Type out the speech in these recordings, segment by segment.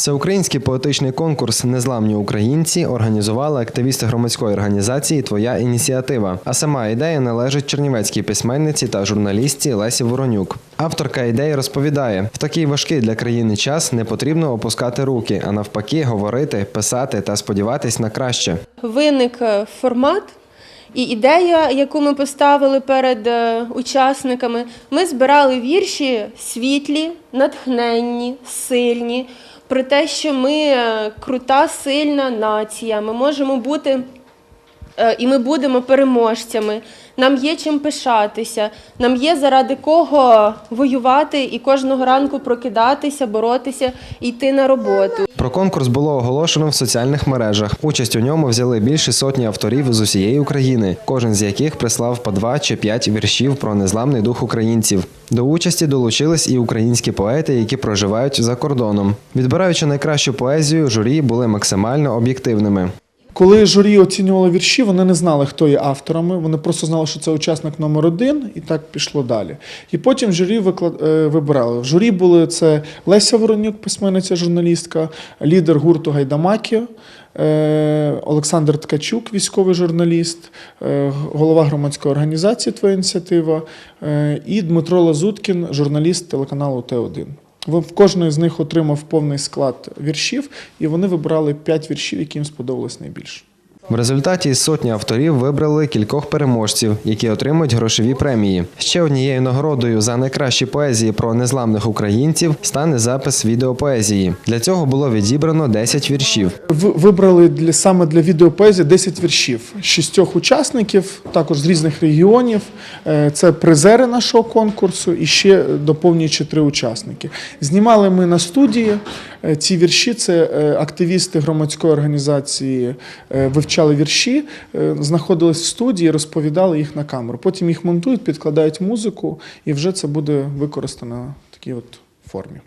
Всеукраїнський поетичний конкурс Незламні українці організували активісти громадської організації Твоя ініціатива. А сама ідея належить чернівецькій письменниці та журналістці Лесі Воронюк. Авторка ідеї розповідає: в такий важкий для країни час не потрібно опускати руки, а навпаки, говорити, писати та сподіватись на краще. виник е, формат і ідея, яку ми поставили перед е, учасниками. Ми збирали вірші світлі, натхненні, сильні, про те, що ми е, крута, сильна нація. Ми можемо бути. е, І ми будемо переможцями. Нам є чим пишатися, нам є заради кого воювати і кожного ранку прокидатися, боротися йти на роботу. Про конкурс було оголошено в соціальних мережах. Участь у ньому взяли більше сотні авторів з усієї України, кожен з яких прислав по два чи п'ять віршів про незламний дух українців. До участі долучились і українські поети, які проживають за кордоном. Відбираючи найкращу поезію, журі були максимально об'єктивними. Коли журі оцінювало вірші, вони не знали, хто є авторами. Вони просто знали, що це учасник номер один, і так пішло далі. І потім журі виклад... е, вибирали. В журі були це Леся Воронюк, письменниця, журналістка, лідер гурту Гайдамакі, е, Олександр Ткачук, військовий журналіст, е, голова громадської організації Твоя ініціатива, і Дмитро Лазуткін, журналіст телеканалу Т1. В кожної з них отримав повний склад віршів, і вони вибрали п'ять віршів, які їм сподобались найбільше. В результаті сотні авторів вибрали кількох переможців, які отримують грошові премії. Ще однією нагородою за найкращі поезії про незламних українців стане запис відеопоезії. Для цього було відібрано 10 віршів. Вибрали для саме для відеопоезії 10 віршів шістьох учасників, також з різних регіонів. Е, Це призери нашого конкурсу і ще доповнюючи три учасники. Знімали ми на студії. Е, Ці вірші це е, активісти громадської організації е, вивчали вірші, знаходились в студії, розповідали їх на камеру. Потім їх монтують, підкладають музику, і вже це буде використано в такій от формі.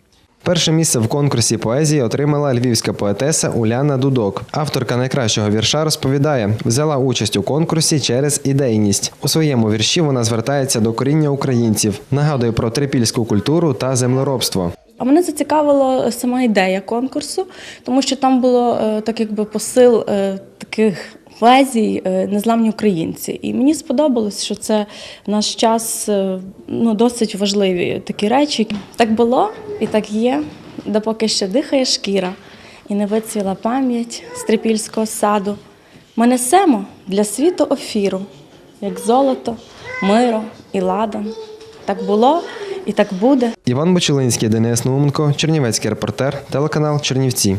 Перше місце в конкурсі поезії отримала львівська поетеса Уляна Дудок. Авторка найкращого вірша розповідає, взяла участь у конкурсі через ідейність. У своєму вірші вона звертається до коріння українців, нагадує про трипільську культуру та землеробство. А мене зацікавила сама ідея конкурсу, тому що там було е, так якби посил е, таких поезій е, незламні українці. І мені сподобалось, що це в наш час ну, досить важливі такі речі. Так було і так є, допоки ще дихає шкіра і не вицвіла пам'ять з трипільського саду. Ми несемо для світу офіру, як золото, миро і ладан. Так було і так буде. Іван Бочелинський, Денис Науменко, Чернівецький репортер, телеканал Чернівці.